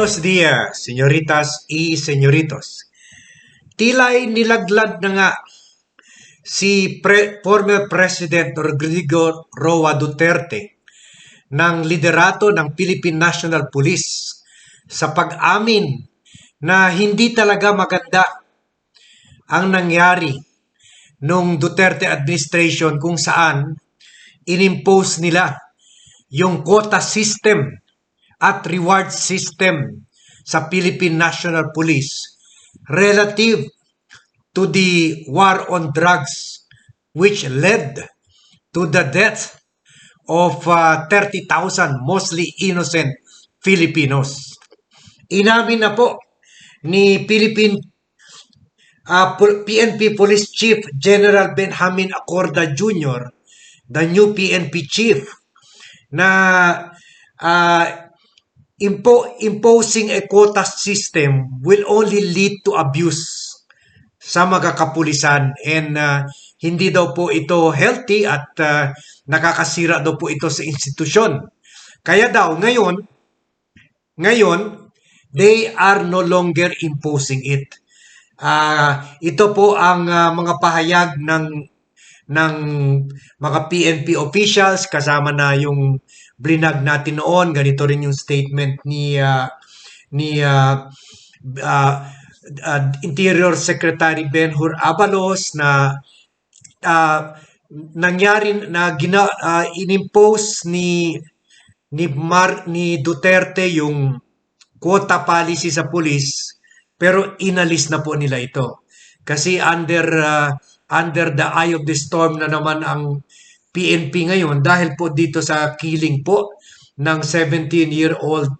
Buenos días, señoritas y señoritos. Tila'y nilaglad na nga si pre- former President Rodrigo Roa Duterte ng liderato ng Philippine National Police sa pag-amin na hindi talaga maganda ang nangyari nung Duterte administration kung saan inimpose nila yung quota system at reward system sa Philippine National Police relative to the war on drugs which led to the death of uh, 30,000 mostly innocent Filipinos. Inamin na po ni Philippine uh, PNP Police Chief General Benjamin Acorda Jr., the new PNP chief, na uh, impo- imposing a quota system will only lead to abuse sa mga kapulisan and uh, hindi daw po ito healthy at uh, nakakasira daw po ito sa institusyon. Kaya daw ngayon, ngayon, they are no longer imposing it. Ah, ito po ang ah, mga pahayag ng ng mga PNP officials kasama na yung blinag natin noon ganito rin yung statement ni ah, ni ah, ah, ah, Interior Secretary Ben-Hur Abalos na ah, nangyari na gina, ah, inimpose ni ni Mar ni Duterte yung quota policy sa police pero inalis na po nila ito. Kasi under uh, under the eye of the storm na naman ang PNP ngayon dahil po dito sa killing po ng 17-year-old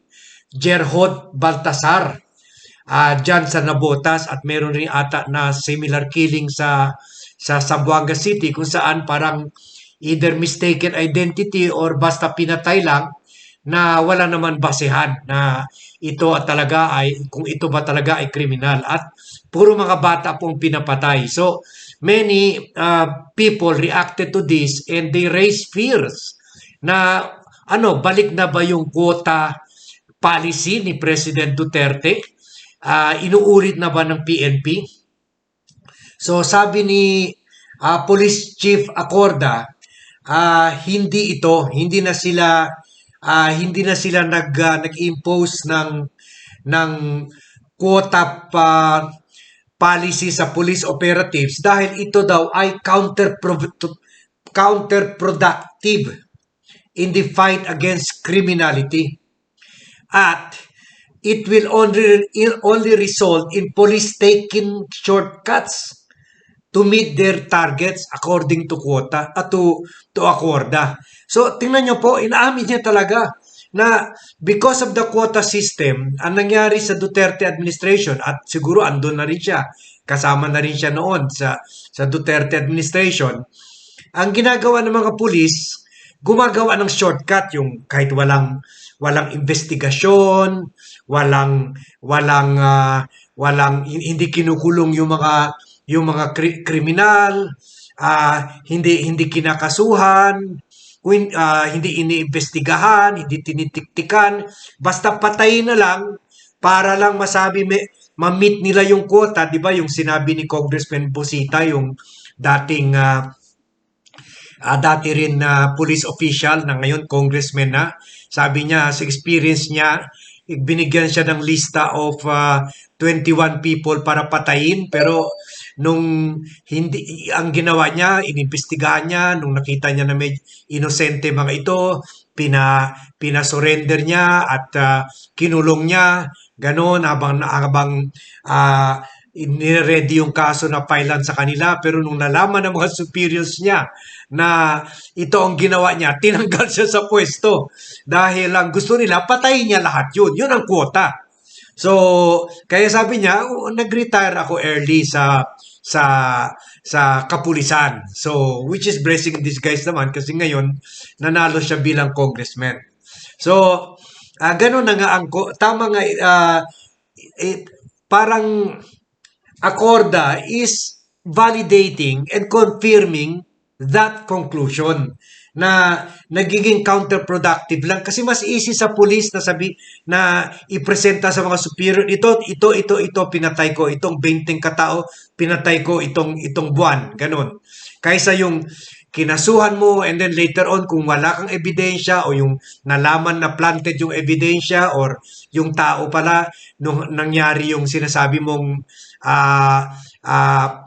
Gerhard Baltasar uh, dyan sa Nabotas at meron rin ata na similar killing sa sa Zamboanga City kung saan parang either mistaken identity or basta pinatay lang na wala naman basehan na ito at talaga ay kung ito ba talaga ay kriminal at puro mga bata pong pinapatay. So many uh, people reacted to this and they raised fears na ano balik na ba yung quota policy ni President Duterte? Uh, inuulit na ba ng PNP? So sabi ni ah, Police Chief Acorda, ah, hindi ito, hindi na sila ah, hindi na sila nag ah, nag-impose ng ng quota pa policy sa police operatives dahil ito daw ay counter counterproductive in the fight against criminality. At it will only only result in police taking shortcuts to meet their targets according to quota at to to accorda. So tingnan nyo po, inaamin niya talaga na because of the quota system, ang nangyari sa Duterte administration at siguro andun na rin siya, kasama na rin siya noon sa sa Duterte administration, ang ginagawa ng mga pulis, gumagawa ng shortcut yung kahit walang walang investigasyon, walang walang ah, walang hindi kinukulong yung mga yung mga kri- kriminal, ah, hindi hindi kinakasuhan, ah, hindi iniimbestigahan, hindi tinitiktikan, basta patay na lang para lang masabi may ma-meet nila yung quota, 'di ba? Yung sinabi ni Congressman Busita yung dating ah, ah, dati rin na police official na ngayon congressman na. Sabi niya sa experience niya, binigyan siya ng lista of ah, 21 people para patayin pero nung hindi ang ginawa niya, inimbestigahan niya nung nakita niya na may inosente mga ito, pina pina-surrender niya at ah, kinulong niya ganon habang habang ah, nire-ready yung kaso na filean sa kanila pero nung nalaman ng mga superiors niya na ito ang ginawa niya, tinanggal siya sa pwesto dahil ang gusto nila patayin niya lahat yun. Yun ang quota. So, kaya sabi niya, "Oh, nag-retire ako early sa sa sa kapulisan. So, which is blessing in disguise naman kasi ngayon nanalo siya bilang congressman. So, ah ganun na nga ang tama nga ah, eh, parang Accorda is validating and confirming that conclusion na nagiging counterproductive lang. Kasi mas easy sa police na sabi na ipresenta sa mga superior ito ito ito ito pinatay ko. Itong 20 katao pinatay ko itong itong buwan. Ganun. Kaysa yung kinasuhan mo and then later on kung wala kang ebidensya o yung nalaman na planted yung ebidensya or yung tao pala nung nangyari yung sinasabi mong ah ah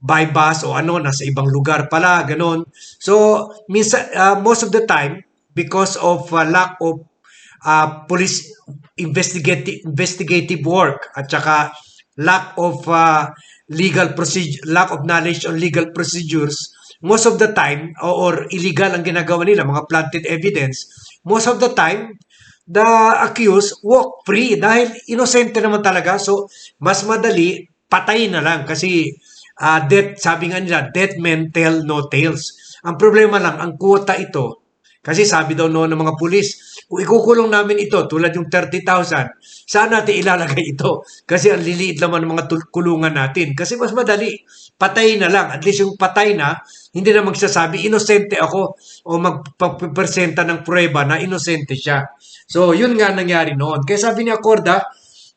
by bus o ano nasa ibang lugar pala ganon so minsan ah, most of the time because of ah, lack of ah, police investigative investigative work at saka lack of ah, legal procedure lack of knowledge on legal procedures most of the time o- or illegal ang ginagawa nila mga planted evidence most of the time the accused walk free dahil inosente naman talaga. So mas madali patay na lang kasi ah, death sabi nga nila dead men tell no tales ang problema lang ang quota ito kasi sabi daw noon ng mga pulis, kung ikukulong namin ito tulad yung 30,000, saan natin ilalagay ito? Kasi ang liliit naman ng mga kulungan natin. Kasi mas madali, patay na lang. At least yung patay na, hindi na magsasabi, inosente ako o magpapresenta ng prueba na inosente siya. So, yun nga nangyari noon. Kaya sabi ni Acorda,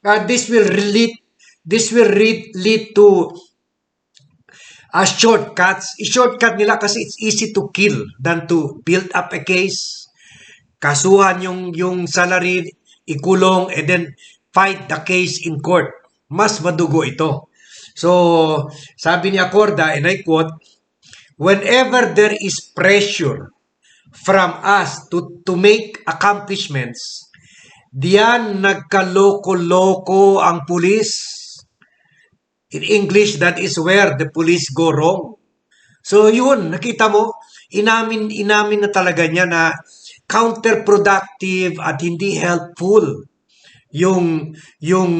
uh, this will lead, this will lead, lead to as shortcuts. I-shortcut nila kasi it's easy to kill than to build up a case, kasuhan yung, yung salary, ikulong, and then fight the case in court. Mas madugo ito. So, sabi ni Acorda, and I quote, Whenever there is pressure from us to, to make accomplishments, diyan nagkaloko-loko ang pulis. In English, that is where the police go wrong. So yun, nakita mo, inamin, inamin na talaga niya na counterproductive at hindi helpful yung yung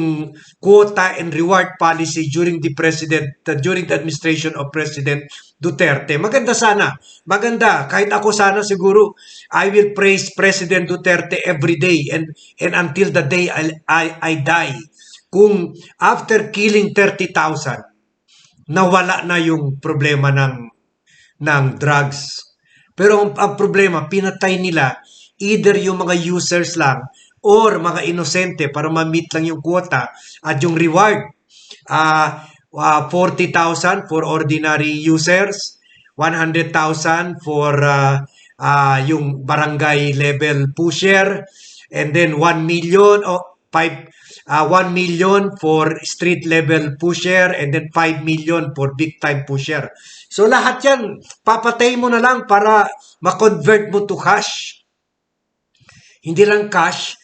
quota and reward policy during the president uh, during the administration of President Duterte. Maganda sana. Maganda. Kahit ako sana siguro I will praise President Duterte every day and and until the day I I, I die. Kung after killing 30,000 nawala na yung problema ng ng drugs. Pero ang, ang problema, pinatay nila either yung mga users lang or mga inosente para ma-meet lang yung quota at yung reward. ah ah, 40,000 for ordinary users, 100,000 for ah, ah, yung barangay level pusher, and then 1 million o 5 ah, 1 million for street level pusher and then 5 million for big time pusher. So lahat yan, papatay mo na lang para ma-convert mo to cash. Hindi lang cash,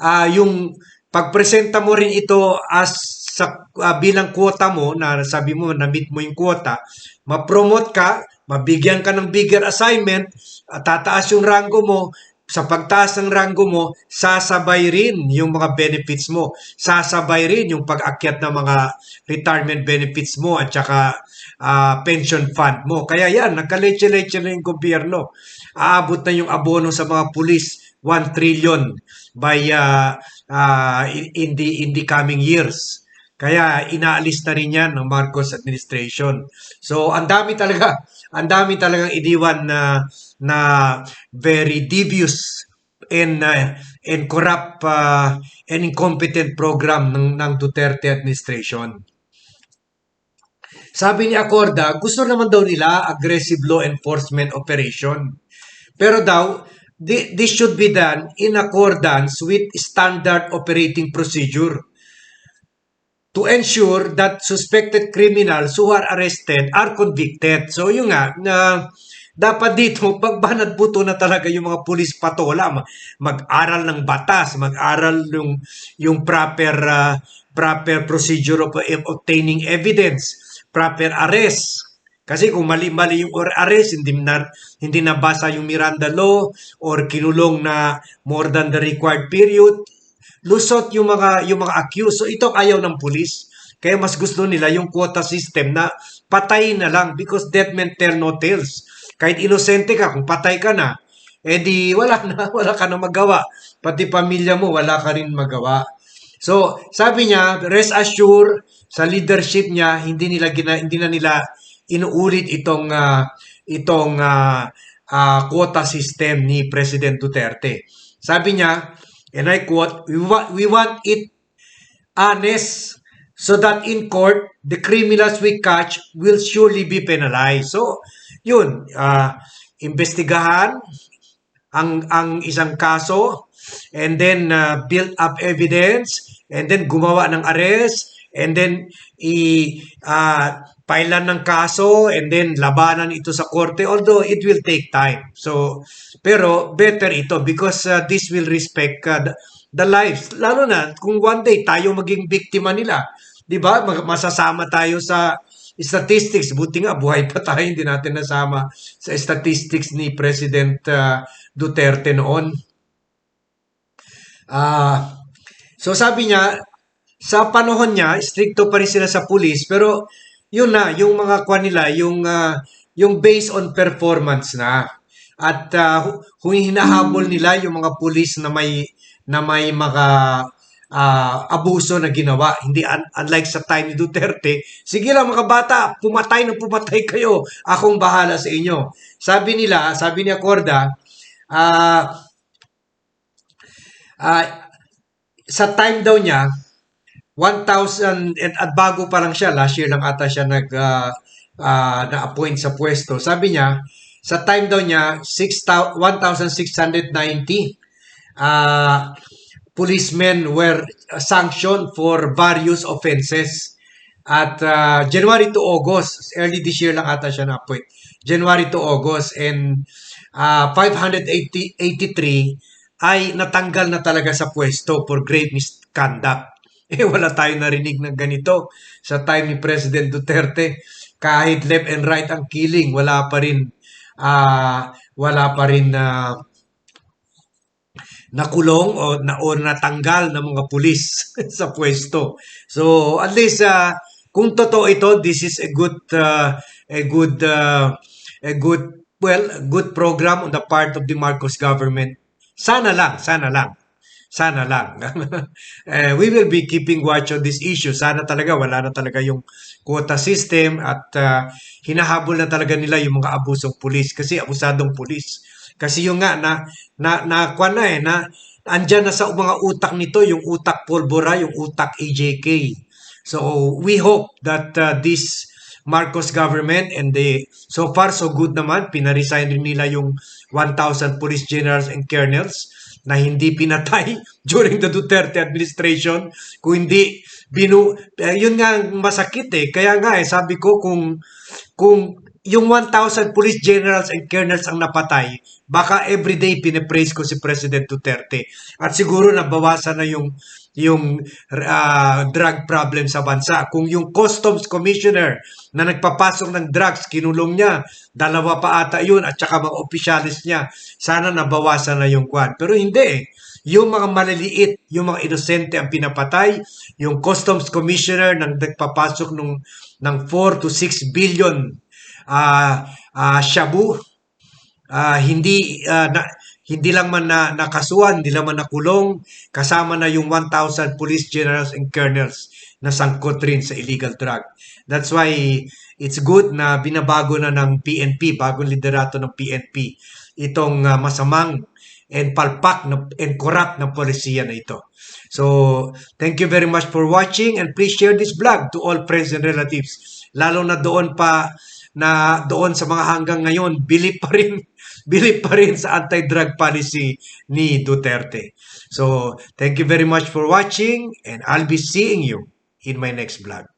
ah yung pagpresenta mo rin ito as sa ah, bilang quota mo na sabi mo na meet mo yung quota, ma-promote ka, mabigyan ka ng bigger assignment, at tataas yung rango mo, sa pagtaas ng rango mo, sasabay rin yung mga benefits mo. Sasabay rin yung pag-akyat ng mga retirement benefits mo at saka ah, pension fund mo. Kaya yan, nagkaleche-leche na yung gobyerno. Aabot na yung abono sa mga pulis, 1 trillion by ah, ah, in, the in the coming years. Kaya inaalis na rin yan ng Marcos administration. So ang dami talaga, ang dami talagang iniwan na na very devious and uh, and corrupt uh, and incompetent program ng ng Duterte administration. Sabi ni Acorda, gusto naman daw nila aggressive law enforcement operation. Pero daw, thi- this should be done in accordance with standard operating procedure to ensure that suspected criminals who are arrested are convicted. So yun nga, na dapat dito, pagbanat buto na talaga yung mga pulis patola, ma- mag-aral ng batas, mag-aral yung, yung proper, ah, proper procedure of of obtaining evidence, proper arrest. Kasi kung mali-mali yung arrest, hindi na, hindi nabasa yung Miranda Law or kinulong na more than the required period, lusot yung mga yung mga accused. So ito ang ayaw ng pulis. Kaya mas gusto nila yung quota system na patay na lang because dead men tell no tales. Kahit inosente ka, kung patay ka na, eh di wala na, wala ka na magawa. Pati pamilya mo, wala ka rin magawa. So, sabi niya, rest assure sa leadership niya, hindi nila gina, hindi na nila inuulit itong ah, itong ah, ah, quota system ni President Duterte. Sabi niya, and I quote, we want, we want it honest so that in court, the criminals we catch will surely be penalized. So, yun, ah, investigahan ang ang isang kaso and then uh, build up evidence and then gumawa ng arrest and then i uh, pailan ng kaso and then labanan ito sa korte although it will take time so pero better ito because uh, this will respect uh, the lives. Lalo na kung one day tayo maging biktima nila 'di ba? Masasama tayo sa statistics. Buti nga buhay pa tayo hindi natin nasama sa statistics ni President uh, Duterte noon. Ah, so sabi niya, sa panahon niya, stricto pa rin sila sa police, pero yun na, yung mga kwan nila, yung, ah, yung based on performance na. At uh, hinahabol nila yung mga police na may na may mga ah, abuso na ginawa. Hindi un- unlike sa time ni Duterte, sige lang mga bata, pumatay na pumatay kayo. Akong bahala sa inyo. Sabi nila, sabi ni Acorda, ah ah, sa time daw niya, 1,000 and at bago pa lang siya, last year lang ata siya nag ah, ah, na-appoint sa pwesto. Sabi niya, sa time daw niya, 6,000 1,690 ah, policemen were sanctioned for various offenses. At ah, January to August, early this year lang ata siya na-appoint. January to August and ah, 583 ay natanggal na talaga sa pwesto for grave misconduct. Eh wala tayong narinig ng ganito sa time ni President Duterte. Kahit left and right ang killing, wala pa rin ah wala pa rin na nakulong o na o natanggal ng mga pulis sa pwesto. So at least ah, kung totoo ito, this is a good uh, a good uh, a good well, good program on the part of the Marcos government. Sana lang, sana lang. Sana lang. Eh, we will be keeping watch on this issue. Sana talaga wala na talaga yung quota system at ah, hinahabol na talaga nila yung mga abusong pulis kasi abusadong pulis. Kasi yung nga na na na kwan na eh na andyan na sa mga utak nito yung utak pulbora, yung utak AJK. So we hope that uh, this Marcos government and the so far so good naman pinaresign rin nila yung 1,000 police generals and colonels na hindi pinatay during the Duterte administration. Kung hindi binu eh, yun nga masakit eh. Kaya nga eh sabi ko kung kung yung 1,000 police generals and colonels ang napatay, baka everyday pinipraise ko si President Duterte. At siguro nabawasan na yung yung ah, drug problem sa bansa. Kung yung Customs Commissioner na nagpapasok ng drugs, kinulong niya, dalawa pa ata yun, at saka mga opisyalis niya, sana nabawasan na yung kwan. Pero hindi eh. Yung mga maliliit, yung mga inosente ang pinapatay, yung Customs Commissioner nang nagpapasok nung, ng 4 to 6 billion ah ah, shabu ah, hindi ah, na, hindi lang man na nakasuhan, hindi lang man nakulong, kasama na yung 1,000 police generals and colonels na sangkot rin sa illegal drug. That's why it's good na binabago na ng PNP, bagong liderato ng PNP, itong ah, masamang and palpak na, and corrupt na polisiya na ito. So, thank you very much for watching and please share this vlog to all friends and relatives. Lalo na doon pa na doon sa mga hanggang ngayon, bilip pa rin, bilip pa rin sa anti-drug policy ni Duterte. So, thank you very much for watching and I'll be seeing you in my next vlog.